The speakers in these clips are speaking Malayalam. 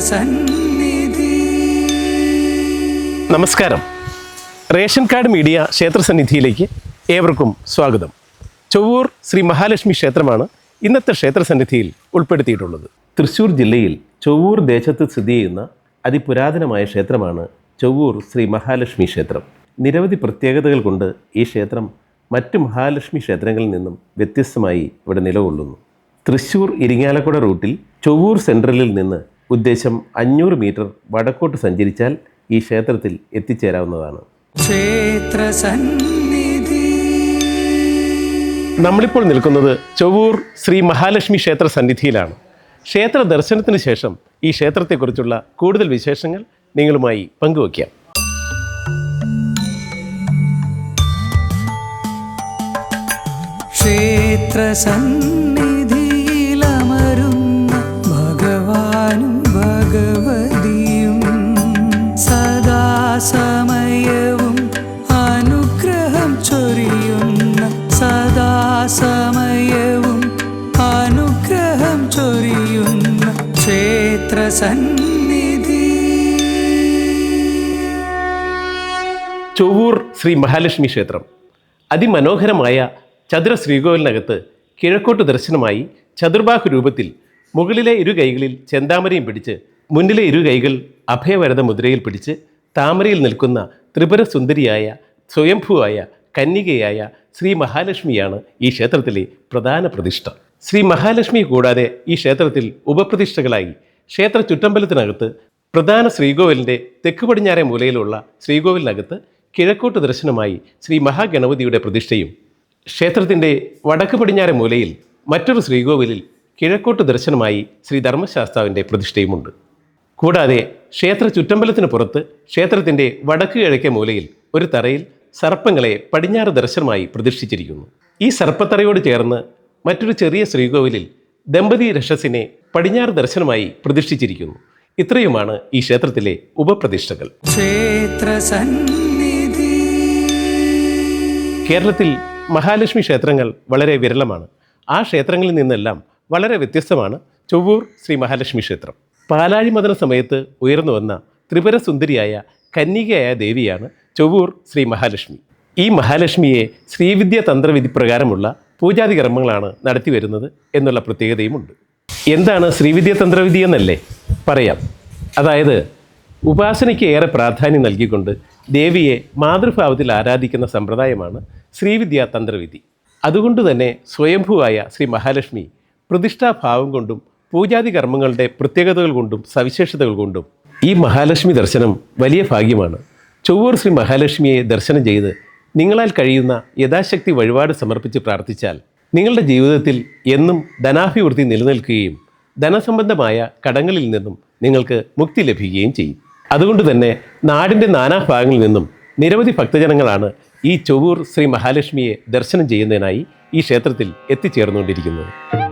ക്ഷേത്രസന്നിധി നമസ്കാരം. റേഷൻ കാർഡ് മീഡിയ ക്ഷേത്രസന്നിധിയിലേക്ക് ഏവർക്കും സ്വാഗതം. ചൊവ്വൂർ ശ്രീ മഹാലക്ഷ്മി ക്ഷേത്രമാണ് ഇന്നത്തെ ക്ഷേത്രസന്നിധിയിൽ ഉൾപ്പെടുത്തിയിട്ടുള്ളത്. തൃശ്ശൂർ ജില്ലയിൽ ചൊവ്വൂർ ദേശത്ത് സ്ഥിതി ചെയ്യുന്ന അതിപുരാതനമായ ക്ഷേത്രമാണ് ചൊവ്വൂർ ശ്രീ മഹാലക്ഷ്മി ക്ഷേത്രം. നിരവധി പ്രത്യേകതകൾ കൊണ്ട് ഈ ക്ഷേത്രം മറ്റ് മഹാലക്ഷ്മി ക്ഷേത്രങ്ങളിൽ നിന്നും വ്യത്യസ്തമായി ഇവിടെ നിലകൊള്ളുന്നു. തൃശ്ശൂർ ഇരിങ്ങാലക്കുട റൂട്ടിൽ ചൊവ്വൂർ സെൻട്രലിൽ നിന്ന് ഉദ്ദേശം അഞ്ഞൂറ് മീറ്റർ വടക്കോട്ട് സഞ്ചരിച്ചാൽ ഈ ക്ഷേത്രത്തിൽ എത്തിച്ചേരാവുന്നതാണ്. നമ്മളിപ്പോൾ നിൽക്കുന്നത് ചൊവ്വൂർ ശ്രീ മഹാലക്ഷ്മി ക്ഷേത്ര സന്നിധിയിലാണ്. ക്ഷേത്ര ദർശനത്തിന് ശേഷം ഈ ക്ഷേത്രത്തെക്കുറിച്ചുള്ള കൂടുതൽ വിശേഷങ്ങൾ നിങ്ങളുമായി പങ്കുവയ്ക്കാം. ക്ഷേത്രസന്നിധിയിലമരുന്ന ക്ഷേത്രസന്നിധി ചൊവ്വൂർ ശ്രീ മഹാലക്ഷ്മി ക്ഷേത്രം. അതിമനോഹരമായ ചതുര ശ്രീകോവിലിനകത്ത് കിഴക്കോട്ട് ദർശനമായി ചതുർബാഹു രൂപത്തിൽ മുകളിലെ ഇരു കൈകളിൽ ചെന്താമരയും പിടിച്ച് മുന്നിലെ ഇരു കൈകൾ അഭയവരത മുദ്രയിൽ പിടിച്ച് താമരയിൽ നിൽക്കുന്ന ത്രിപുര സുന്ദരിയായ സ്വയംഭുവായ കന്യകയായ ശ്രീ മഹാലക്ഷ്മിയാണ് ഈ ക്ഷേത്രത്തിലെ പ്രധാന പ്രതിഷ്ഠ. ശ്രീ മഹാലക്ഷ്മി കൂടാതെ ഈ ക്ഷേത്രത്തിൽ ഉപപ്രതിഷ്ഠകളായി ക്ഷേത്ര ചുറ്റമ്പലത്തിനകത്ത് പ്രധാന ശ്രീകോവിലിന്റെ തെക്ക് പടിഞ്ഞാറെ മൂലയിലുള്ള ശ്രീകോവിലിനകത്ത് കിഴക്കോട്ട് ദർശനമായി ശ്രീ മഹാഗണപതിയുടെ പ്രതിഷ്ഠയും ക്ഷേത്രത്തിന്റെ വടക്ക് പടിഞ്ഞാറെ മൂലയിൽ മറ്റൊരു ശ്രീകോവിലിൽ കിഴക്കോട്ട് ദർശനമായി ശ്രീ ധർമ്മശാസ്താവിന്റെ പ്രതിഷ്ഠയുമുണ്ട്. കൂടാതെ ക്ഷേത്ര ചുറ്റമ്പലത്തിന് പുറത്ത് ക്ഷേത്രത്തിന്റെ വടക്ക് കിഴക്കേ മൂലയിൽ ഒരു തറയിൽ സർപ്പങ്ങളെ പടിഞ്ഞാറ് ദർശനമായി പ്രതിഷ്ഠിച്ചിരിക്കുന്നു. ഈ സർപ്പത്തറയോട് ചേർന്ന് മറ്റൊരു ചെറിയ ശ്രീകോവിലിൽ ദമ്പതി രക്ഷസിനെ പടിഞ്ഞാറ് ദർശനമായി പ്രതിഷ്ഠിച്ചിരിക്കുന്നു. ഇത്രയുമാണ് ഈ ക്ഷേത്രത്തിലെ ഉപപ്രതിഷ്ഠകൾ. കേരളത്തിൽ മഹാലക്ഷ്മി ക്ഷേത്രങ്ങൾ വളരെ വിരളമാണ്. ആ ക്ഷേത്രങ്ങളിൽ നിന്നെല്ലാം വളരെ വ്യത്യസ്തമാണ് ചൊവ്വൂർ ശ്രീ മഹാലക്ഷ്മി ക്ഷേത്രം. പാലാഴി മദന സമയത്ത് ഉയർന്നു വന്ന ത്രിപുര സുന്ദരിയായ കന്യകയായ ദേവിയാണ് ചൊവ്വൂർ ശ്രീ മഹാലക്ഷ്മി. ഈ മഹാലക്ഷ്മിയെ ശ്രീവിദ്യ തന്ത്രവിധി പ്രകാരമുള്ള പൂജാതി കർമ്മങ്ങളാണ് നടത്തി വരുന്നത് എന്നുള്ള പ്രത്യേകതയുമുണ്ട്. എന്താണ് ശ്രീവിദ്യ തന്ത്രവിധി എന്നല്ലേ? പറയാം. അതായത് ഉപാസനയ്ക്ക് ഏറെ പ്രാധാന്യം നൽകിക്കൊണ്ട് ദേവിയെ മാതൃഭാവത്തിൽ ആരാധിക്കുന്ന സമ്പ്രദായമാണ് ശ്രീവിദ്യ തന്ത്രവിധി. അതുകൊണ്ട് തന്നെ സ്വയംഭുവായ ശ്രീ മഹാലക്ഷ്മി പ്രതിഷ്ഠാഭാവം കൊണ്ടും പൂജാതി കർമ്മങ്ങളുടെ പ്രത്യേകതകൾ കൊണ്ടും സവിശേഷതകൾ കൊണ്ടും ഈ മഹാലക്ഷ്മി ദർശനം വലിയ ഭാഗ്യമാണ്. ചൊവ്വൂർ ശ്രീ മഹാലക്ഷ്മിയെ ദർശനം ചെയ്ത് നിങ്ങളാൽ കഴിയുന്ന യഥാശക്തി വഴിപാട് സമർപ്പിച്ച് പ്രാർത്ഥിച്ചാൽ നിങ്ങളുടെ ജീവിതത്തിൽ എന്നും ധനാഭിവൃദ്ധി നിലനിൽക്കുകയും ധനസംബന്ധമായ കടങ്ങളിൽ നിന്നും നിങ്ങൾക്ക് മുക്തി ലഭിക്കുകയും ചെയ്യും. അതുകൊണ്ട് തന്നെ നാടിന്റെ നാനാഭാഗങ്ങളിൽ നിന്നും നിരവധി ഭക്തജനങ്ങളാണ് ഈ ചൊവ്വൂർ ശ്രീ മഹാലക്ഷ്മിയെ ദർശനം ചെയ്യുന്നതിനായി ഈ ക്ഷേത്രത്തിൽ എത്തിച്ചേർന്നുകൊണ്ടിരിക്കുന്നത്.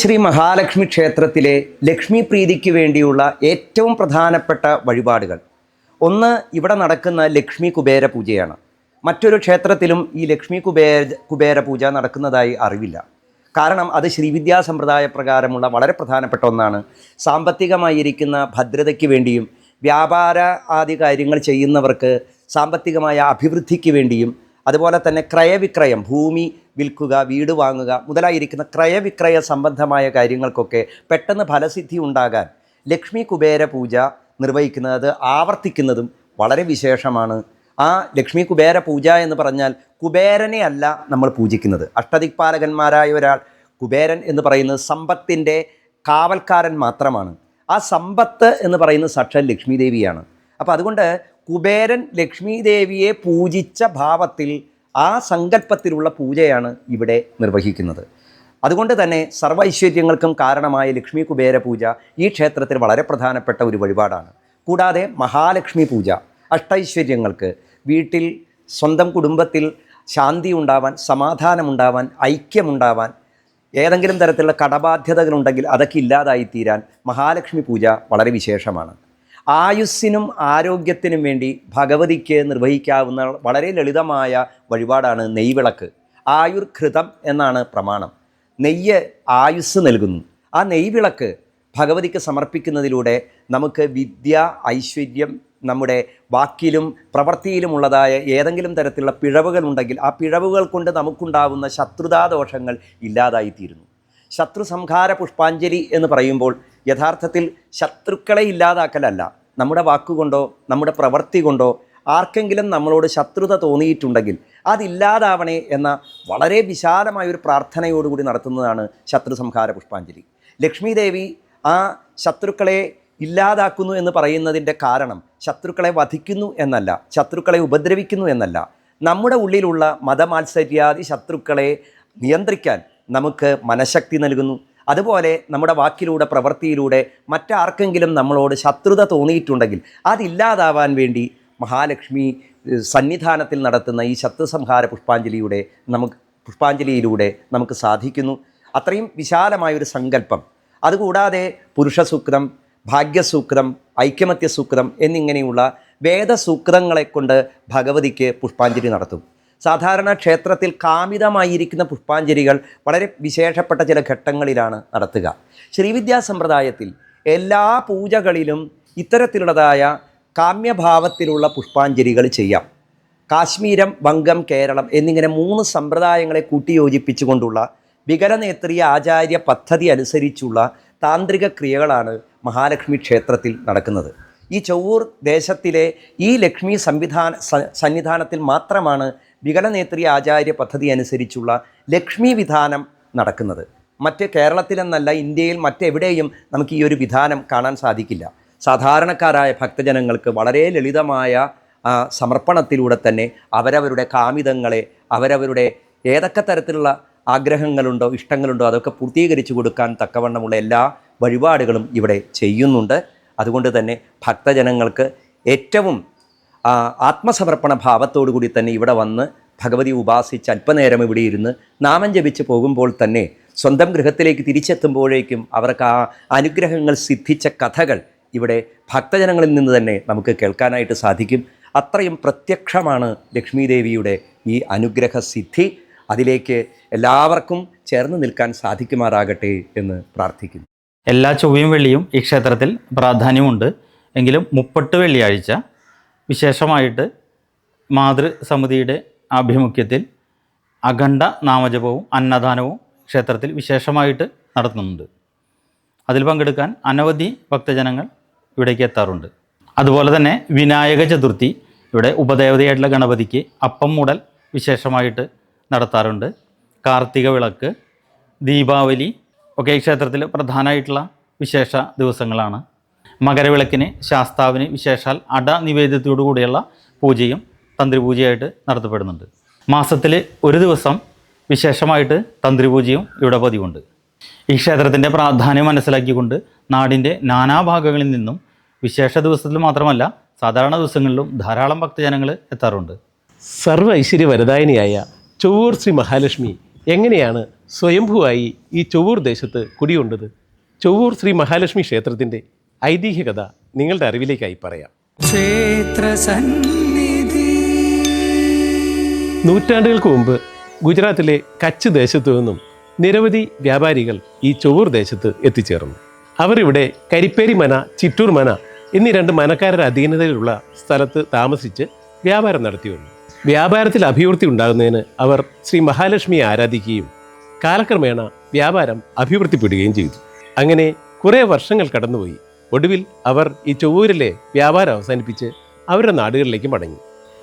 ശ്രീ മഹാലക്ഷ്മി ക്ഷേത്രത്തിലെ ലക്ഷ്മി പ്രീതിക്ക് വേണ്ടിയുള്ള ഏറ്റവും പ്രധാനപ്പെട്ട വഴിപാടുകൾ. ഒന്ന് ഇവിടെ നടക്കുന്ന ലക്ഷ്മി കുബേര പൂജയാണ്. മറ്റൊരു ക്ഷേത്രത്തിലും ഈ ലക്ഷ്മി കുബേര കുബേര പൂജ നടക്കുന്നതായി അറിവില്ല. കാരണം അത് ശ്രീവിദ്യാ സമ്പ്രദായ പ്രകാരമുള്ള വളരെ പ്രധാനപ്പെട്ട ഒന്നാണ്. സാമ്പത്തികമായിരിക്കുന്ന ഭദ്രതയ്ക്ക് വേണ്ടിയും വ്യാപാര ആദി കാര്യങ്ങൾ ചെയ്യുന്നവർക്ക് സാമ്പത്തികമായ അഭിവൃദ്ധിക്ക് വേണ്ടിയും അതുപോലെ തന്നെ ക്രയവിക്രയം ഭൂമി വിൽക്കുക വീട് വാങ്ങുക മുതലായിരിക്കുന്ന ക്രയവിക്രയ സംബന്ധമായ കാര്യങ്ങൾക്കൊക്കെ പെട്ടെന്ന് ഫലസിദ്ധി ഉണ്ടാകാൻ ലക്ഷ്മി കുബേര പൂജ നിർവഹിക്കുന്നത് ആവർത്തിക്കുന്നതും വളരെ വിശേഷമാണ്. ആ ലക്ഷ്മി കുബേര പൂജ എന്ന് പറഞ്ഞാൽ കുബേരനെ അല്ല നമ്മൾ പൂജിക്കുന്നത്. അഷ്ടദിക്പാലകന്മാരായ ഒരാൾ കുബേരൻ എന്ന് പറയുന്നത് സമ്പത്തിന്റെ കാവൽക്കാരൻ മാത്രമാണ്. ആ സമ്പത്ത് എന്ന് പറയുന്നത് സാക്ഷാൽ ലക്ഷ്മി ദേവിയാണ്. അപ്പോൾ അതുകൊണ്ട് കുബേരൻ ലക്ഷ്മീദേവിയെ പൂജിച്ച ഭാവത്തിൽ ആ സങ്കല്പത്തിലുള്ള പൂജയാണ് ഇവിടെ നിർവഹിക്കുന്നത്. അതുകൊണ്ട് തന്നെ സർവ ഐശ്വര്യങ്ങൾക്കും കാരണമായ ലക്ഷ്മി കുബേര പൂജ ഈ ക്ഷേത്രത്തിൽ വളരെ പ്രധാനപ്പെട്ട ഒരു വഴിപാടാണ്. കൂടാതെ മഹാലക്ഷ്മി പൂജ അഷ്ടൈശ്വര്യങ്ങൾക്ക് വീട്ടിൽ സ്വന്തം കുടുംബത്തിൽ ശാന്തി ഉണ്ടാവാൻ സമാധാനമുണ്ടാവാൻ ഐക്യമുണ്ടാവാൻ ഏതെങ്കിലും തരത്തിലുള്ള കടബാധ്യതകളുണ്ടെങ്കിൽ അതൊക്കെ ഇല്ലാതായിത്തീരാൻ മഹാലക്ഷ്മി പൂജ വളരെ വിശേഷമാണ്. ആയുസ്സിനും ആരോഗ്യത്തിനും വേണ്ടി ഭഗവതിക്ക് നിർവഹിക്കാവുന്ന വളരെ ലളിതമായ വഴിപാടാണ് നെയ്വിളക്ക്. ആയുർഘൃതം എന്നാണ് പ്രമാണം. നെയ്യ് ആയുസ് നൽകുന്നു. ആ നെയ്വിളക്ക് ഭഗവതിക്ക് സമർപ്പിക്കുന്നതിലൂടെ നമുക്ക് വിദ്യ ഐശ്വര്യം നമ്മുടെ വാക്കിലും പ്രവൃത്തിയിലുമുള്ളതായ ഏതെങ്കിലും തരത്തിലുള്ള പിഴവുകൾ ഉണ്ടെങ്കിൽ ആ പിഴവുകൾ കൊണ്ട് നമുക്കുണ്ടാവുന്ന ശത്രുതാദോഷങ്ങൾ ഇല്ലാതായിത്തീരുന്നു. ശത്രു സംഹാര പുഷ്പാഞ്ജലി എന്ന് പറയുമ്പോൾ യഥാർത്ഥത്തിൽ ശത്രുക്കളെ ഇല്ലാതാക്കലല്ല. നമ്മുടെ വാക്കുകൊണ്ടോ നമ്മുടെ പ്രവൃത്തി കൊണ്ടോ ആർക്കെങ്കിലും നമ്മളോട് ശത്രുത തോന്നിയിട്ടുണ്ടെങ്കിൽ അതില്ലാതാവണേ എന്ന വളരെ വിശാലമായ ഒരു പ്രാർത്ഥനയോടുകൂടി നടത്തുന്നതാണ് ശത്രു സംഹാര പുഷ്പാഞ്ജലി. ലക്ഷ്മി ദേവി ആ ശത്രുക്കളെ ഇല്ലാതാക്കുന്നു എന്ന് പറയുന്നതിന്റെ കാരണം ശത്രുക്കളെ വധിക്കുന്നു എന്നല്ല ശത്രുക്കളെ ഉപദ്രവിക്കുന്നു എന്നല്ല. നമ്മുടെ ഉള്ളിലുള്ള മതമാത്സര്യാദി ശത്രുക്കളെ നിയന്ത്രിക്കാൻ നമുക്ക് മനഃശക്തി നൽകുന്നു. അതുപോലെ നമ്മുടെ വാക്കിലൂടെ പ്രവൃത്തിയിലൂടെ മറ്റാർക്കെങ്കിലും നമ്മളോട് ശത്രുത തോന്നിയിട്ടുണ്ടെങ്കിൽ അതില്ലാതാവാൻ വേണ്ടി മഹാലക്ഷ്മി സന്നിധാനത്തിൽ നടത്തുന്ന ഈ ശത്രുസംഹാര പുഷ്പാഞ്ജലിയുടെ നമുക്ക് പുഷ്പാഞ്ജലിയിലൂടെ നമുക്ക് സാധിക്കുന്നു. അത്രയും വിശാലമായൊരു സങ്കല്പം. അതുകൂടാതെ പുരുഷസൂക്തം ഭാഗ്യസൂക്തം ഐക്യമത്യസൂക്തം എന്നിങ്ങനെയുള്ള വേദസൂക്തങ്ങളെക്കൊണ്ട് ഭഗവതിക്ക് പുഷ്പാഞ്ജലി നടത്തും. സാധാരണ ക്ഷേത്രത്തിൽ കാമിതമായിരിക്കുന്ന പുഷ്പാഞ്ജലികൾ വളരെ വിശേഷപ്പെട്ട ചില ഘട്ടങ്ങളിലാണ് നടത്തുക. ശ്രീവിദ്യാ സമ്പ്രദായത്തിൽ എല്ലാ പൂജകളിലും ഇത്തരത്തിലുള്ളതായ കാമ്യഭാവത്തിലുള്ള പുഷ്പാഞ്ജലികൾ ചെയ്യാം. കാശ്മീരം വങ്കം കേരളം എന്നിങ്ങനെ മൂന്ന് സമ്പ്രദായങ്ങളെ കൂട്ടിയോജിപ്പിച്ചുകൊണ്ടുള്ള വികലനേത്രീയ ആചാര്യ പദ്ധതി അനുസരിച്ചുള്ള താന്ത്രിക ക്രിയകളാണ് മഹാലക്ഷ്മി ക്ഷേത്രത്തിൽ നടക്കുന്നത്. ഈ ചൊവ്വൂർ ദേശത്തിലെ ഈ ലക്ഷ്മി സംവിധാന സന്നിധാനത്തിൽ മാത്രമാണ് വികലനേത്രീയ ആചാര്യ പദ്ധതി അനുസരിച്ചുള്ള ലക്ഷ്മി വിധാനം നടക്കുന്നത്. മറ്റ് കേരളത്തിലെന്നല്ല ഇന്ത്യയിൽ മറ്റെവിടെയും നമുക്ക് ഈ ഒരു വിധാനം കാണാൻ സാധിക്കില്ല. സാധാരണക്കാരായ ഭക്തജനങ്ങൾക്ക് വളരെ ലളിതമായ സമർപ്പണത്തിലൂടെ തന്നെ അവരവരുടെ കാമിതങ്ങളെ അവരവരുടെ ഏതൊക്കെ തരത്തിലുള്ള ആഗ്രഹങ്ങളുണ്ടോ ഇഷ്ടങ്ങളുണ്ടോ അതൊക്കെ പൂർത്തീകരിച്ചു കൊടുക്കാൻ തക്കവണ്ണമുള്ള എല്ലാ വഴിപാടുകളും ഇവിടെ ചെയ്യുന്നുണ്ട്. അതുകൊണ്ട് തന്നെ ഭക്തജനങ്ങൾക്ക് ഏറ്റവും ആത്മസമർപ്പണ ഭാവത്തോടു കൂടി തന്നെ ഇവിടെ വന്ന് ഭഗവതി ഉപാസിച്ച് അല്പനേരം ഇവിടെ ഇരുന്ന് നാമം ജപിച്ച് പോകുമ്പോൾ തന്നെ സ്വന്തം ഗൃഹത്തിലേക്ക് തിരിച്ചെത്തുമ്പോഴേക്കും അവർക്ക് ആ അനുഗ്രഹങ്ങൾ സിദ്ധിച്ച കഥകൾ ഇവിടെ ഭക്തജനങ്ങളിൽ നിന്ന് തന്നെ നമുക്ക് കേൾക്കാനായിട്ട് സാധിക്കും. അത്രയും പ്രത്യക്ഷമാണ് ലക്ഷ്മീദേവിയുടെ ഈ അനുഗ്രഹ സിദ്ധി. അതിലേക്ക് എല്ലാവർക്കും ചേർന്ന് നിൽക്കാൻ സാധിക്കുമാറാകട്ടെ എന്ന് പ്രാർത്ഥിക്കുന്നു. എല്ലാ ചൊവ്വയും വെള്ളിയും ഈ ക്ഷേത്രത്തിൽ പ്രാധാന്യമുണ്ട്. എങ്കിലും മുപ്പട്ട് വെള്ളിയാഴ്ച വിശേഷമായിട്ട് മാതൃസമിതിയുടെ ആഭിമുഖ്യത്തിൽ അഖണ്ഡ നാമജപവും അന്നദാനവും ക്ഷേത്രത്തിൽ വിശേഷമായിട്ട് നടത്തുന്നുണ്ട്. അതിൽ പങ്കെടുക്കാൻ അനവധി ഭക്തജനങ്ങൾ ഇവിടേക്ക് എത്താറുണ്ട്. അതുപോലെ തന്നെ വിനായക ചതുർത്ഥി ഇവിടെ ഉപദേവതയായിട്ടുള്ള ഗണപതിക്ക് അപ്പം മുടൽ വിശേഷമായിട്ട് നടത്താറുണ്ട്. കാർത്തിക വിളക്ക് ദീപാവലി ഒക്കെ ക്ഷേത്രത്തിൽ പ്രധാനമായിട്ടുള്ള വിശേഷ ദിവസങ്ങളാണ്. മകരവിളക്കിന് ശാസ്താവിന് വിശേഷാൽ അട നിവേദ്യത്തോടു കൂടിയുള്ള പൂജയും തന്ത്രിപൂജയായിട്ട് നടത്തപ്പെടുന്നുണ്ട്. മാസത്തിൽ ഒരു ദിവസം വിശേഷമായിട്ട് തന്ത്രി പൂജയും ഇവിടെ പതിവുണ്ട്. ഈ ക്ഷേത്രത്തിന്റെ പ്രാധാന്യം മനസ്സിലാക്കിക്കൊണ്ട് നാടിന്റെ നാനാഭാഗങ്ങളിൽ നിന്നും വിശേഷ ദിവസത്തിൽ മാത്രമല്ല സാധാരണ ദിവസങ്ങളിലും ധാരാളം ഭക്തജനങ്ങൾ എത്താറുണ്ട്. സർവ ഐശ്വര്യവരദായിനിയായ ചൊവ്വൂർ ശ്രീ മഹാലക്ഷ്മി എങ്ങനെയാണ് സ്വയംഭൂവായി ഈ ചൊവ്വൂർ ദേശത്ത് കുടികൊണ്ടത്? ചൊവ്വൂർ ശ്രീ മഹാലക്ഷ്മി ക്ഷേത്രത്തിന്റെ ഐതിഹ്യകഥ നിങ്ങളുടെ അറിവിലേക്കായി പറയാം. ക്ഷേത്രസന്നിധി നൂറ്റാണ്ടുകൾക്ക് മുമ്പ് ഗുജറാത്തിലെ കച്ച് ദേശത്തു നിന്നും നിരവധി വ്യാപാരികൾ ഈ ചൊവ്വൂർ ദേശത്ത് എത്തിച്ചേർന്നു. അവരിവിടെ ഇവിടെ കരിപ്പേരി മന ചിറ്റൂർ മന എന്നീ രണ്ട് മനക്കാരുടെ അധീനതയിലുള്ള സ്ഥലത്ത് താമസിച്ച് വ്യാപാരം നടത്തി വന്നു. വ്യാപാരത്തിൽ അഭിവൃദ്ധി ഉണ്ടാകുന്നതിന് അവർ ശ്രീ മഹാലക്ഷ്മിയെ ആരാധിക്കുകയും കാലക്രമേണ വ്യാപാരം അഭിവൃദ്ധിപ്പെടുകയും ചെയ്തു. അങ്ങനെ കുറേ വർഷങ്ങൾ കടന്നുപോയി. ഒടുവിൽ അവർ ഈ ചൊവ്വൂരിലെ വ്യാപാരം അവസാനിപ്പിച്ച് അവരുടെ നാടുകളിലേക്ക് മടങ്ങി.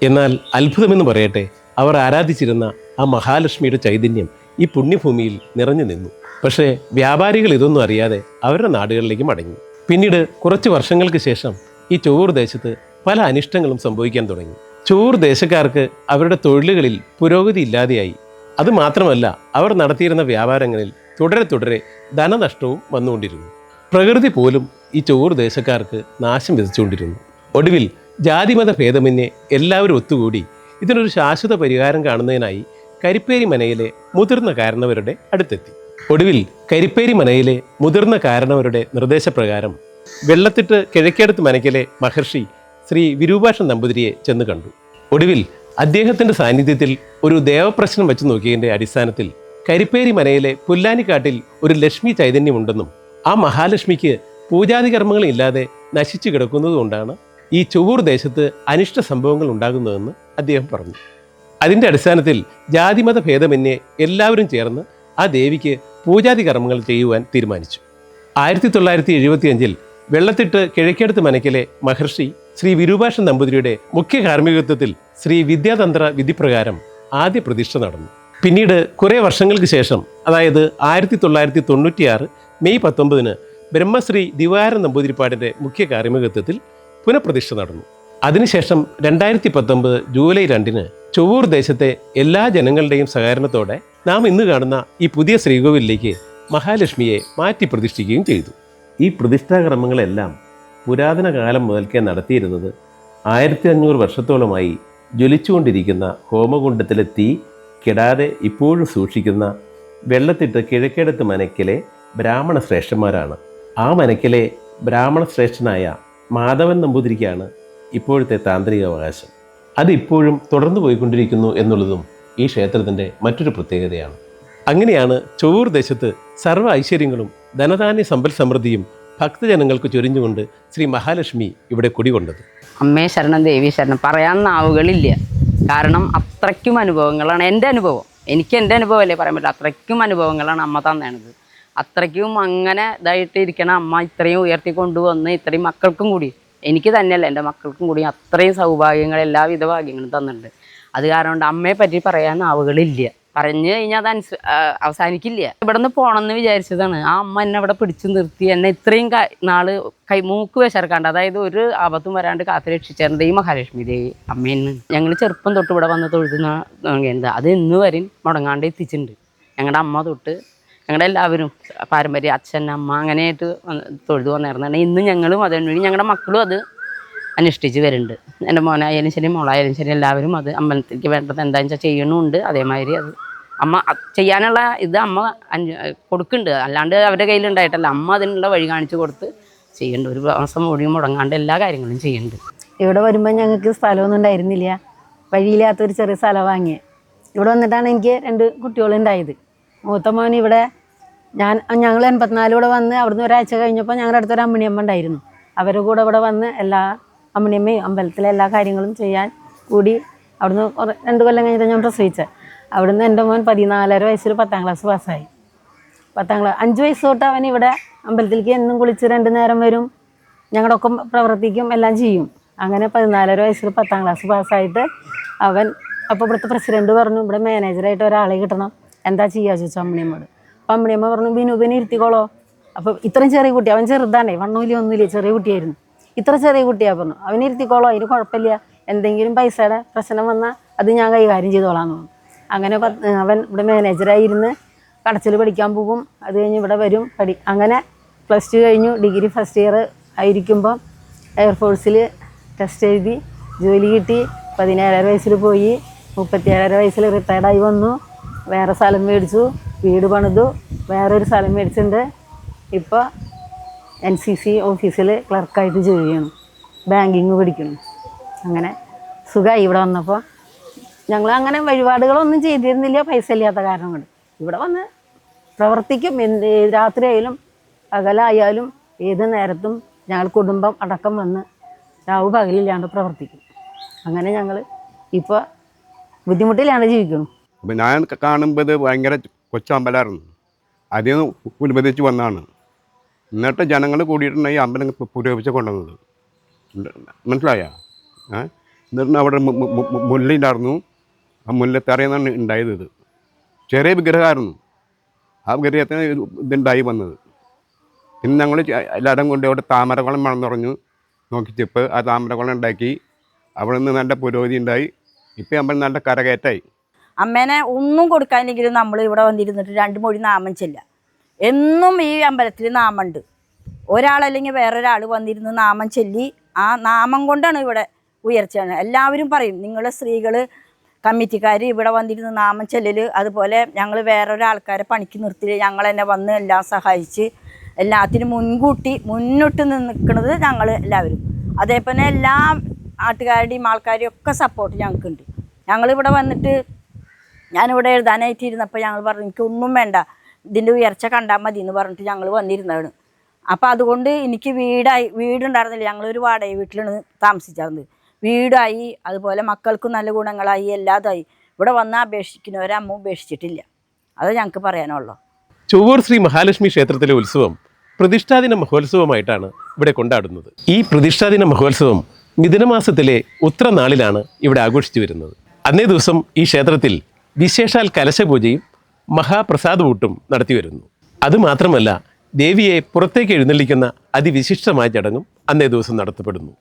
എന്നാൽ അത്ഭുതമെന്ന് പറയട്ടെ അവർ ആരാധിച്ചിരുന്ന ആ മഹാലക്ഷ്മിയുടെ ചൈതന്യം ഈ പുണ്യഭൂമിയിൽ നിറഞ്ഞു നിന്നു. പക്ഷേ വ്യാപാരികൾ ഇതൊന്നും അറിയാതെ അവരുടെ നാടുകളിലേക്ക് മടങ്ങി. പിന്നീട് കുറച്ച് വർഷങ്ങൾക്ക് ശേഷം ഈ ചൊവ്വൂർ ദേശത്ത് പല അനിഷ്ടങ്ങളും സംഭവിക്കാൻ തുടങ്ങി. ചൂർ ദേശക്കാർക്ക് അവരുടെ തൊഴിലുകളിൽ പുരോഗതി ഇല്ലാതെയായി. അതുമാത്രമല്ല അവർ നടത്തിയിരുന്ന വ്യാപാരങ്ങളിൽ തുടരെ തുടരെ ധനനഷ്ടവും വന്നുകൊണ്ടിരുന്നു. പ്രകൃതി പോലും ഈ ചോറ് ദേശക്കാർക്ക് നാശം വിതച്ചുകൊണ്ടിരുന്നു. ഒടുവിൽ ജാതിമത ഭേദമന്യേ എല്ലാവരും ഒത്തുകൂടി ഇതിനൊരു ശാശ്വത പരിഹാരം കാണുന്നതിനായി കരിപ്പേരി മനയിലെ മുതിർന്ന കാരണവരുടെ അടുത്തെത്തി. ഒടുവിൽ കരിപ്പേരി മനയിലെ മുതിർന്ന കാരണവരുടെ നിർദ്ദേശപ്രകാരം വെള്ളത്തിട്ട് കിഴക്കേടത്ത് മനയ്ക്കലെ മഹർഷി ശ്രീ വിരൂപാക്ഷൻ നമ്പൂതിരിയെ ചെന്ന് കണ്ടു. ഒടുവിൽ അദ്ദേഹത്തിന്റെ സാന്നിധ്യത്തിൽ ഒരു ദേവപ്രശ്നം വെച്ച് നോക്കിയതിന്റെ അടിസ്ഥാനത്തിൽ കരിപ്പേരി മനയിലെ പുല്ലാനിക്കാട്ടിൽ ഒരു ലക്ഷ്മി ചൈതന്യമുണ്ടെന്നും ആ മഹാലക്ഷ്മിക്ക് പൂജാതി കർമ്മങ്ങൾ ഇല്ലാതെ നശിച്ചു കിടക്കുന്നതുകൊണ്ടാണ് ഈ ചുവൂർ ദേശത്ത് അനിഷ്ട സംഭവങ്ങൾ ഉണ്ടാകുന്നതെന്ന് അദ്ദേഹം പറഞ്ഞു. അതിന്റെ അടിസ്ഥാനത്തിൽ ജാതിമത ഭേദമന്യേ എല്ലാവരും ചേർന്ന് ആ ദേവിക്ക് പൂജാതി കർമ്മങ്ങൾ ചെയ്യുവാൻ തീരുമാനിച്ചു. ആയിരത്തി തൊള്ളായിരത്തി എഴുപത്തിയഞ്ചിൽ വെള്ളത്തിട്ട് കിഴക്കേടത്ത് മനക്കിലെ മഹർഷി ശ്രീ വിരൂപാഷൻ നമ്പൂതിരിയുടെ മുഖ്യ കാർമ്മികത്വത്തിൽ ശ്രീ വിദ്യാതന്ത്ര വിധിപ്രകാരം ആദ്യ പ്രതിഷ്ഠ നടന്നു. പിന്നീട് കുറേ വർഷങ്ങൾക്ക് ശേഷം അതായത് ആയിരത്തി തൊള്ളായിരത്തി തൊണ്ണൂറ്റിയാറ് മെയ് പത്തൊമ്പതിന് ബ്രഹ്മശ്രീ ദിവാര നമ്പൂതിരിപ്പാടിന്റെ മുഖ്യ കാർമ്മികത്വത്തിൽ പുനഃപ്രതിഷ്ഠ നടന്നു. അതിനുശേഷം രണ്ടായിരത്തി പത്തൊമ്പത് ജൂലൈ രണ്ടിന് ചൊവ്വൂർ ദേശത്തെ എല്ലാ ജനങ്ങളുടെയും സഹകരണത്തോടെ നാം ഇന്ന് കാണുന്ന ഈ പുതിയ ശ്രീകോവിലേക്ക് മഹാലക്ഷ്മിയെ മാറ്റി പ്രതിഷ്ഠിക്കുകയും ചെയ്തു. ഈ പ്രതിഷ്ഠാക്രമങ്ങളെല്ലാം പുരാതന കാലം മുതൽക്കേ നടത്തിയിരുന്നത് ആയിരത്തി അഞ്ഞൂറ് വർഷത്തോളമായി ജ്വലിച്ചുകൊണ്ടിരിക്കുന്ന ഹോമകുണ്ടത്തിലെ തീ കെടാതെ ഇപ്പോഴും സൂക്ഷിക്കുന്ന വെള്ളത്തിട്ട് കിഴക്കേടത്ത് മനക്കിലെ ബ്രാഹ്മണ ശ്രേഷ്ഠന്മാരാണ് ആ മനക്കിലെ ബ്രാഹ്മണ ശ്രേഷ്ഠനായ മാധവൻ നമ്പൂതിരിക്കാണ് ഇപ്പോഴത്തെ താന്ത്രിക അവകാശം. അത് ഇപ്പോഴും തുടർന്നു പോയിക്കൊണ്ടിരിക്കുന്നു എന്നുള്ളതും ഈ ക്ഷേത്രത്തിന്റെ മറ്റൊരു പ്രത്യേകതയാണ്. അങ്ങനെയാണ് ചൊവ്വൂർ ദേശത്ത് സർവ ഐശ്വര്യങ്ങളും ധനധാന്യ സമ്പൽ സമൃദ്ധിയും ഭക്തജനങ്ങൾക്ക് ചൊരിഞ്ഞുകൊണ്ട് ശ്രീ മഹാലക്ഷ്മി ഇവിടെ കുടികൊണ്ടത്. അമ്മേ ശരണം ദേവി ശരണം. പറയാൻ നാവുകളില്ല. കാരണം അത്രയ്ക്കും അനുഭവങ്ങളാണ് എന്റെ അനുഭവം. എനിക്ക് എന്റെ അനുഭവമല്ലേ പറയാൻ പറ്റില്ല അത്രയ്ക്കും അനുഭവങ്ങളാണ് അമ്മ തന്നേണത്. അത്രയ്ക്കും അങ്ങനെ ഇതായിട്ട് ഇരിക്കണ അമ്മ ഇത്രയും ഉയർത്തി കൊണ്ടുവന്ന് ഇത്രയും മക്കൾക്കും കൂടി എനിക്ക് തന്നെയല്ല എന്റെ മക്കൾക്കും കൂടി അത്രയും സൗഭാഗ്യങ്ങൾ എല്ലാവിധ ഭാഗ്യങ്ങളും തന്നിട്ടുണ്ട്. അത് കാരണം കൊണ്ട് അമ്മയെ പറ്റി പറയാൻ ആവുകളില്ല. പറഞ്ഞു കഴിഞ്ഞാൽ അത് അനുസ അവസാനിക്കില്ല. ഇവിടെ നിന്ന് പോകണമെന്ന് വിചാരിച്ചതാണ്. ആ അമ്മ എന്നെ ഇവിടെ പിടിച്ചു നിർത്തി എന്നെ ഇത്രയും നാൾ കൈ മൂക്ക് വിശർക്കാണ്ട് അതായത് ഒരു ആപത്തും വരാണ്ട് കാത്തു രക്ഷിച്ചേർന്നത് ഈ മഹാലക്ഷ്മി ദേവി അമ്മയെന്ന് ഞങ്ങൾ ചെറുപ്പം തൊട്ട് ഇവിടെ വന്ന് തൊഴുതുന്ന എന്താ അത് ഇന്ന് വരെയും മുടങ്ങാണ്ട് എത്തിച്ചിട്ടുണ്ട്. ഞങ്ങളുടെ അമ്മ തൊട്ട് ഞങ്ങളുടെ എല്ലാവരും പാരമ്പര്യം അച്ഛൻ അമ്മ അങ്ങനെയായിട്ട് തൊഴുതു വന്നിരുന്നാണ് ഇന്ന് ഞങ്ങളും അതിനുവേണ്ടി ഞങ്ങളുടെ മക്കളും അത് അനുഷ്ഠിച്ച് വരുന്നുണ്ട്. എന്റെ മോനായാലും ശരി മോളായാലും ശരി എല്ലാവരും അത് അമ്പലത്തിലേക്ക് വേണ്ടത് എന്താണെന്ന് വെച്ചാൽ ചെയ്യണമുണ്ട് അതേമാതിരി അത് അമ്മ ചെയ്യാനുള്ള ഇത് അമ്മ കൊടുക്കുന്നുണ്ട്. അല്ലാണ്ട് അവരുടെ കയ്യിലുണ്ടായിട്ടല്ല. അമ്മ അതിനുള്ള വഴി കാണിച്ചു കൊടുത്ത് ചെയ്യുന്നുണ്ട് ഒരു മാസം മുഴുവൻ മുടങ്ങാണ്ട് എല്ലാ കാര്യങ്ങളും ചെയ്യുന്നുണ്ട് ഇവിടെ വരുമ്പോൾ ഞങ്ങൾക്ക് സ്ഥലമൊന്നും ഉണ്ടായിരുന്നില്ല. വഴിയില്ലാത്തൊരു ചെറിയ സ്ഥലം വാങ്ങിയത് ഇവിടെ വന്നിട്ടാണ് എനിക്ക് രണ്ട് കുട്ടികളുണ്ടായത്. മൂത്ത മോൻ ഇവിടെ ഞാൻ ഞങ്ങൾ എൺപത്തിനാല് ഇവിടെ വന്ന് അവിടുന്ന് ഒരാഴ്ച കഴിഞ്ഞപ്പോൾ ഞങ്ങളുടെ അടുത്തൊരു അമ്മിണിയമ്മ ഉണ്ടായിരുന്നു. അവരുടെ കൂടെ ഇവിടെ വന്ന് എല്ലാ അമ്മിണിയമ്മയും അമ്പലത്തിലെ എല്ലാ കാര്യങ്ങളും ചെയ്യാൻ കൂടി അവിടുന്ന് രണ്ട് കൊല്ലം കഴിഞ്ഞിട്ട് ഞാൻ പ്രസവിച്ചത് അവിടുന്ന് എന്റെ മോൻ പതിനാലര വയസ്സിൽ പത്താം ക്ലാസ് പാസ്സായി പത്താം ക്ലാസ് അഞ്ച് വയസ്സ് തൊട്ട് അവൻ ഇവിടെ അമ്പലത്തിലേക്ക് എന്നും കുളിച്ച് രണ്ട് നേരം വരും. ഞങ്ങളുടെ ഒപ്പം പ്രവർത്തിക്കും എല്ലാം ചെയ്യും. അങ്ങനെ പതിനാലര വയസ്സിൽ പത്താം ക്ലാസ് പാസ്സായിട്ട് അവൻ അപ്പോൾ ഇവിടുത്തെ പ്രസിഡന്റ് പറഞ്ഞു ഇവിടെ മാനേജറായിട്ട് ഒരാളെ കിട്ടണം. എന്താ ചെയ്യുക ചോദിച്ചു അമ്മണിയമ്മോട് അപ്പം അമ്മണിയമ്മ പറഞ്ഞു ബിനുബിനെ ഇരുത്തിക്കോളോ. അപ്പോൾ ഇത്രയും ചെറിയ കുട്ടി അവൻ ചെറുതാണേ വണ്ണൂലി ഒന്നുമില്ല ചെറിയ കുട്ടിയായിരുന്നു. ഇത്ര ചെറിയ കുട്ടിയാ പറഞ്ഞു. അവന് ഇരുത്തിക്കോളോ അതിന് കുഴപ്പമില്ല. എന്തെങ്കിലും പൈസയുടെ പ്രശ്നം വന്നാൽ അത് ഞാൻ കൈകാര്യം ചെയ്തോളാന്ന് പറഞ്ഞു. അങ്ങനെ അവൻ ഇവിടെ മാനേജറായിരുന്ന് കടച്ചിൽ പഠിക്കാൻ പോകും. അത് കഴിഞ്ഞ് ഇവിടെ വരും. പഠി അങ്ങനെ പ്ലസ് ടു കഴിഞ്ഞു. ഡിഗ്രി ഫസ്റ്റ് ഇയർ ആയിരിക്കുമ്പം എയർഫോഴ്സിൽ ടെസ്റ്റ് എഴുതി. ജോലി കിട്ടി. പതിനേഴര വയസ്സിൽ പോയി. മുപ്പത്തിയേഴര വയസ്സിൽ റിട്ടയർഡായി വന്നു. വേറെ സ്ഥലം മേടിച്ചു വീട് പണിതു വേറൊരു സ്ഥലം മേടിച്ചിട്ടുണ്ട്. ഇപ്പോൾ എൻ സി സി ഓഫീസിൽ ക്ലർക്കായിട്ട് ചെയ്യണം. ബാങ്കിങ് പഠിക്കണം. അങ്ങനെ സുഖമായി ഇവിടെ വന്നപ്പോൾ ഞങ്ങൾ അങ്ങനെ വഴിപാടുകളൊന്നും ചെയ്തിരുന്നില്ല പൈസ ഇല്ലാത്ത കാരണം കൊണ്ട്. ഇവിടെ വന്ന് പ്രവർത്തിക്കും. എന്ത് രാത്രിയായാലും പകലായാലും ഏത് നേരത്തും ഞങ്ങൾ കുടുംബം അടക്കം വന്ന് രാവ് പകലില്ലാണ്ട് പ്രവർത്തിക്കും. അങ്ങനെ ഞങ്ങൾ ഇപ്പോൾ ബുദ്ധിമുട്ടിലാണ് ജീവിക്കുന്നത് അപ്പം ഞാൻ കാണുമ്പോൾ ഇത് ഭയങ്കര കൊച്ചമ്പലമായിരുന്നു അതിൽ നിന്ന് ഉത്ഭവിച്ച് വന്നതാണ് എന്നിട്ട് ജനങ്ങൾ കൂടിയിട്ടാണ് ഈ അമ്പലം പുരോഗമിച്ച് കൊണ്ടുവന്നത്. മനസ്സിലായ? എന്നിട്ട് അവിടെ മുല്ലുണ്ടായിരുന്നു ആ മുല്ലത്തറിയെന്നാണ് ഉണ്ടായത് ഇത്. ചെറിയ വിഗ്രഹമായിരുന്നു. ആ വിഗ്രഹത്തിന് ഇതുണ്ടായി വന്നത്. പിന്നെ ഞങ്ങൾ എല്ലാവരും കൊണ്ട് അവിടെ താമരക്കുളം വേണം പറഞ്ഞു നോക്കിച്ചപ്പോൾ ആ താമരക്കുളം ഉണ്ടാക്കി. അവിടെ നിന്ന് നല്ല പുരോഗതി ഉണ്ടായി. ഇപ്പം നമ്മൾ നല്ല കരകയറ്റായി. അമ്മേനെ ഒന്നും കൊടുക്കാനെങ്കിലും നമ്മൾ ഇവിടെ വന്നിരുന്നിട്ട് രണ്ട് മൊഴി നാമം ചെല്ല എന്നും ഈ അമ്പലത്തിൽ നാമമുണ്ട്. ഒരാളല്ലെങ്കിൽ വേറൊരാൾ വന്നിരുന്ന് നാമം ചൊല്ലി ആ നാമം കൊണ്ടാണ് ഇവിടെ ഉയർച്ചയാണ് എല്ലാവരും പറയും നിങ്ങൾ സ്ത്രീകൾ കമ്മിറ്റിക്കാർ ഇവിടെ വന്നിരുന്ന് നാമം ചെല്ലൽ അതുപോലെ ഞങ്ങൾ വേറൊരാൾക്കാരെ പണിക്ക് നിർത്തി ഞങ്ങൾ തന്നെ വന്ന് എല്ലാം സഹായിച്ച് എല്ലാത്തിനും മുൻകൂട്ടി മുന്നിട്ട് നിൽക്കുന്നത് ഞങ്ങൾ എല്ലാവരും. അതേപോലെ എല്ലാ നാട്ടുകാരുടെയും ആൾക്കാരെയും ഒക്കെ സപ്പോർട്ട് ഞങ്ങൾക്കുണ്ട്. ഞങ്ങളിവിടെ വന്നിട്ട് ഞാനിവിടെ എഴുതാനായിട്ട് ഇരുന്നപ്പോൾ ഞങ്ങൾ പറഞ്ഞു എനിക്കൊന്നും വേണ്ട. ഇതിന്റെ ഉയർച്ച കണ്ടാൽ മതി എന്ന് പറഞ്ഞിട്ട് ഞങ്ങൾ വന്നിരുന്നതാണ്. അപ്പോൾ അതുകൊണ്ട് എനിക്ക് വീടായി വീടുണ്ടായിരുന്നില്ല. ഞങ്ങളൊരു വാടക വീട്ടിലാണ് താമസിച്ചിരുന്നത് വീടായി അതുപോലെ മക്കൾക്കും നല്ല ഗുണങ്ങളായി എല്ലാതായി. ഇവിടെ വന്ന് അപേക്ഷിക്കുന്നവരമ്മ ഉപേക്ഷിച്ചിട്ടില്ല. അത് ഞങ്ങൾക്ക് പറയാനുള്ളൂ. ചൊവ്വൂർ ശ്രീ മഹാലക്ഷ്മി ക്ഷേത്രത്തിലെ ഉത്സവം പ്രതിഷ്ഠാദിന മഹോത്സവമായിട്ടാണ് ഇവിടെ കൊണ്ടാടുന്നത്. ഈ പ്രതിഷ്ഠാദിന മഹോത്സവം മിഥുനമാസത്തിലെ ഉത്രനാളിലാണ് ഇവിടെ ആഘോഷിച്ചു വരുന്നത്. അന്നേ ദിവസം ഈ ക്ഷേത്രത്തിൽ വിശേഷാൽ കലശപൂജയും മഹാപ്രസാദവൂട്ടും നടത്തി വരുന്നു. അതുമാത്രമല്ല ദേവിയെ പുറത്തേക്ക് എഴുന്നള്ളിക്കുന്ന അതിവിശിഷ്ടമായ ചടങ്ങും അന്നേ ദിവസം നടത്തപ്പെടുന്നു.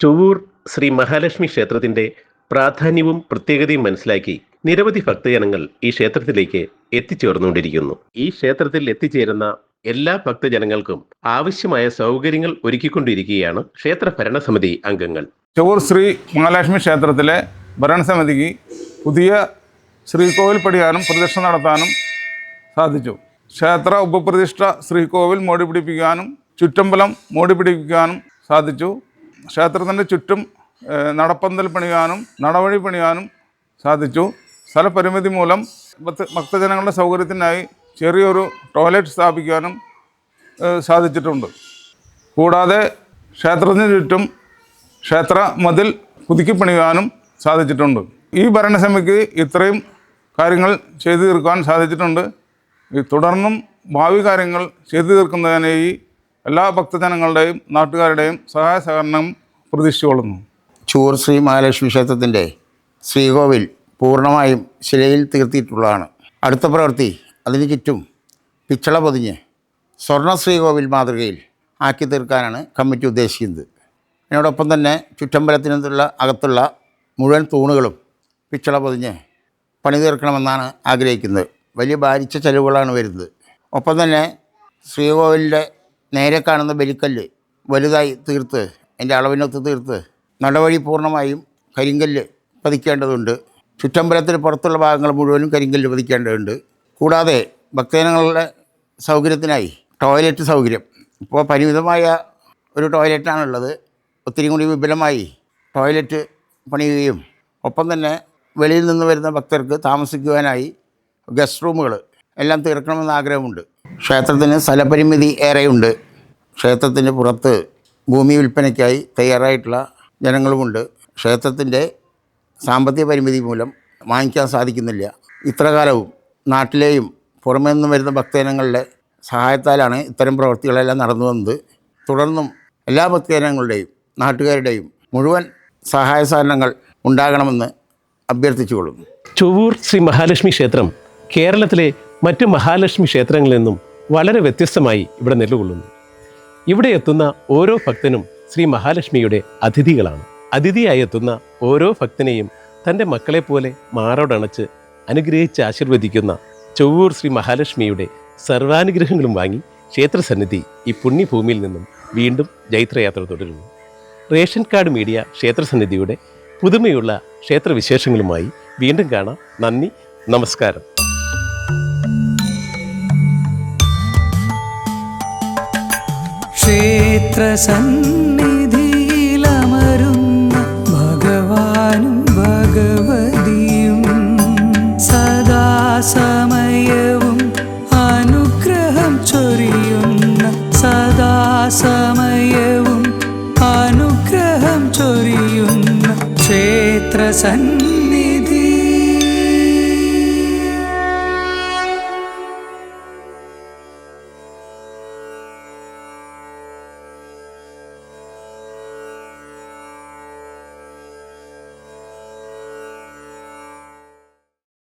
ചൊവ്വൂർ ശ്രീ മഹാലക്ഷ്മി ക്ഷേത്രത്തിന്റെ പ്രാധാന്യവും പ്രത്യേകതയും മനസ്സിലാക്കി നിരവധി ഭക്തജനങ്ങൾ ഈ ക്ഷേത്രത്തിലേക്ക് എത്തിച്ചേർന്നുകൊണ്ടിരിക്കുന്നു. ഈ ക്ഷേത്രത്തിൽ എത്തിച്ചേരുന്ന എല്ലാ ഭക്തജനങ്ങൾക്കും ആവശ്യമായ സൗകര്യങ്ങൾ ഒരുക്കിക്കൊണ്ടിരിക്കുകയാണ് ക്ഷേത്ര ഭരണസമിതി അംഗങ്ങൾ. ചൊവ്വൂർ ശ്രീ മഹാലക്ഷ്മി ക്ഷേത്രത്തിലെ ഭരണസമിതിക്ക് പുതിയ ശ്രീകോവിൽ പടിയാനും പ്രതിഷ്ഠ നടത്താനും സാധിച്ചു. ക്ഷേത്ര ഉപപ്രതിഷ്ഠ ശ്രീകോവിൽ മോടി പിടിപ്പിക്കാനും ചുറ്റമ്പലം മോടി പിടിപ്പിക്കാനും സാധിച്ചു. ക്ഷേത്രത്തിന്റെ ചുറ്റും നടപ്പന്തൽ പണിയാനും നടവഴി പണിയാനും സാധിച്ചു. സ്ഥലപരിമിതി മൂലം ഭക്ത ഭക്തജനങ്ങളുടെ സൗകര്യത്തിനായി ചെറിയൊരു ടോയ്ലറ്റ് സ്ഥാപിക്കാനും സാധിച്ചിട്ടുണ്ട്. കൂടാതെ ക്ഷേത്രത്തിന് ചുറ്റും ക്ഷേത്ര മതിൽ പുതുക്കി പണിയാനും സാധിച്ചിട്ടുണ്ട്. ഈ ഭരണസമിതിക്ക് ഇത്രയും കാര്യങ്ങൾ ചെയ്തു തീർക്കാൻ സാധിച്ചിട്ടുണ്ട്. ഈ തുടർന്നും ഭാവി കാര്യങ്ങൾ ചെയ്തു തീർക്കുന്നതിനായി എല്ലാ ഭക്തജനങ്ങളുടെയും നാട്ടുകാരുടെയും സഹായ സഹകരണം പ്രതീക്ഷിച്ചുകൊള്ളുന്നു. ചൂർ ശ്രീ മഹാലക്ഷ്മി ക്ഷേത്രത്തിന്റെ ശ്രീകോവിൽ പൂർണമായും ശിലയിൽ തീർത്തിയിട്ടുള്ളതാണ്. അടുത്ത പ്രവൃത്തി അതിന് ചുറ്റും പിച്ചള പൊതിഞ്ഞ് സ്വർണ ശ്രീകോവിൽ മാതൃകയിൽ ആക്കി തീർക്കാനാണ് കമ്മിറ്റി ഉദ്ദേശിക്കുന്നത്. അതിനോടൊപ്പം തന്നെ ചുറ്റമ്പലത്തിനുള്ള അകത്തുള്ള മുഴുവൻ തൂണുകളും പിച്ചള പൊതിഞ്ഞ് പണി തീർക്കണമെന്നാണ് ആഗ്രഹിക്കുന്നത്. വലിയ ഭാരിച്ച ചെലവുകളാണ് വരുന്നത്. ഒപ്പം തന്നെ ശ്രീകോവിലിന്റെ നേരെ കാണുന്ന ബലിക്കല്ല് വലുതായി തീർത്ത് അതിന്റെ അളവിനൊത്ത് തീർത്ത് നടവഴി പൂർണമായും കരിങ്കല്ല് പതിക്കേണ്ടതുണ്ട്. ചുറ്റമ്പലത്തിന് പുറത്തുള്ള ഭാഗങ്ങൾ മുഴുവനും കരിങ്കല്ല് പതിക്കേണ്ടതുണ്ട്. കൂടാതെ ഭക്തജനങ്ങളുടെ സൗകര്യത്തിനായി ടോയ്ലറ്റ് സൗകര്യം. ഇപ്പോൾ പരിമിതമായ ഒരു ടോയ്ലറ്റാണുള്ളത്. ഒത്തിരി കൂടി വിപുലമായി ടോയ്ലറ്റ് പണിയുകയും ഒപ്പം തന്നെ വെളിയിൽ നിന്ന് വരുന്ന ഭക്തർക്ക് താമസിക്കുവാനായി ഗസ്റ്റ് റൂമുകൾ എല്ലാം തീർക്കണമെന്ന് ആഗ്രഹമുണ്ട്. ക്ഷേത്രത്തിന് സ്ഥലപരിമിതി ഏറെയുണ്ട്. ക്ഷേത്രത്തിന് പുറത്ത് ഭൂമി വിൽപ്പനയ്ക്കായി തയ്യാറായിട്ടുള്ള ജനങ്ങളുമുണ്ട്. ക്ഷേത്രത്തിന്റെ സാമ്പത്തിക പരിമിതി മൂലം വാങ്ങിക്കാൻ സാധിക്കുന്നില്ല. ഇത്രകാലവും നാട്ടിലെയും പുറമേ നിന്നും വരുന്ന ഭക്തജനങ്ങളുടെ സഹായത്താലാണ് ഇത്തരം പ്രവൃത്തികളെല്ലാം നടന്നു വന്നത്. തുടർന്നും എല്ലാ ഭക്തജനങ്ങളുടെയും നാട്ടുകാരുടെയും മുഴുവൻ സഹായ സഹകരണങ്ങൾ ഉണ്ടാകണമെന്ന് അഭ്യർത്ഥിച്ചുകൊള്ളുന്നു ചൊവ്വൂർ ശ്രീ മഹാലക്ഷ്മി ക്ഷേത്രം കേരളത്തിലെ മറ്റ് മഹാലക്ഷ്മി ക്ഷേത്രങ്ങളിൽ നിന്നും വളരെ വ്യത്യസ്തമായി ഇവിടെ നിലകൊള്ളുന്നു. ഇവിടെ എത്തുന്ന ഓരോ ഭക്തനും ശ്രീ മഹാലക്ഷ്മിയുടെ അതിഥികളാണ്. അതിഥിയായി എത്തുന്ന ഓരോ ഭക്തനെയും തന്റെ മക്കളെ പോലെ മാറോടണച്ച് അനുഗ്രഹിച്ച് ആശീർവദിക്കുന്ന ചൊവ്വൂർ ശ്രീ മഹാലക്ഷ്മിയുടെ സർവാനുഗ്രഹങ്ങളും വാങ്ങി ക്ഷേത്രസന്നിധി ഈ പുണ്യഭൂമിയിൽ നിന്നും വീണ്ടും ജൈത്രയാത്ര തുടരുന്നു. റേഷൻ കാർഡ് മീഡിയ ക്ഷേത്രസന്നിധിയുടെ പുതുമയുള്ള ക്ഷേത്രവിശേഷങ്ങളുമായി വീണ്ടും കാണാം. നന്ദി നമസ്കാരം. ക്ഷേത്രസന്നിധിയിലമരുന്ന സദാസമയവും അനുഗ്രഹം ചൊരിയുന്ന ക്ഷേത്രസന്നിധി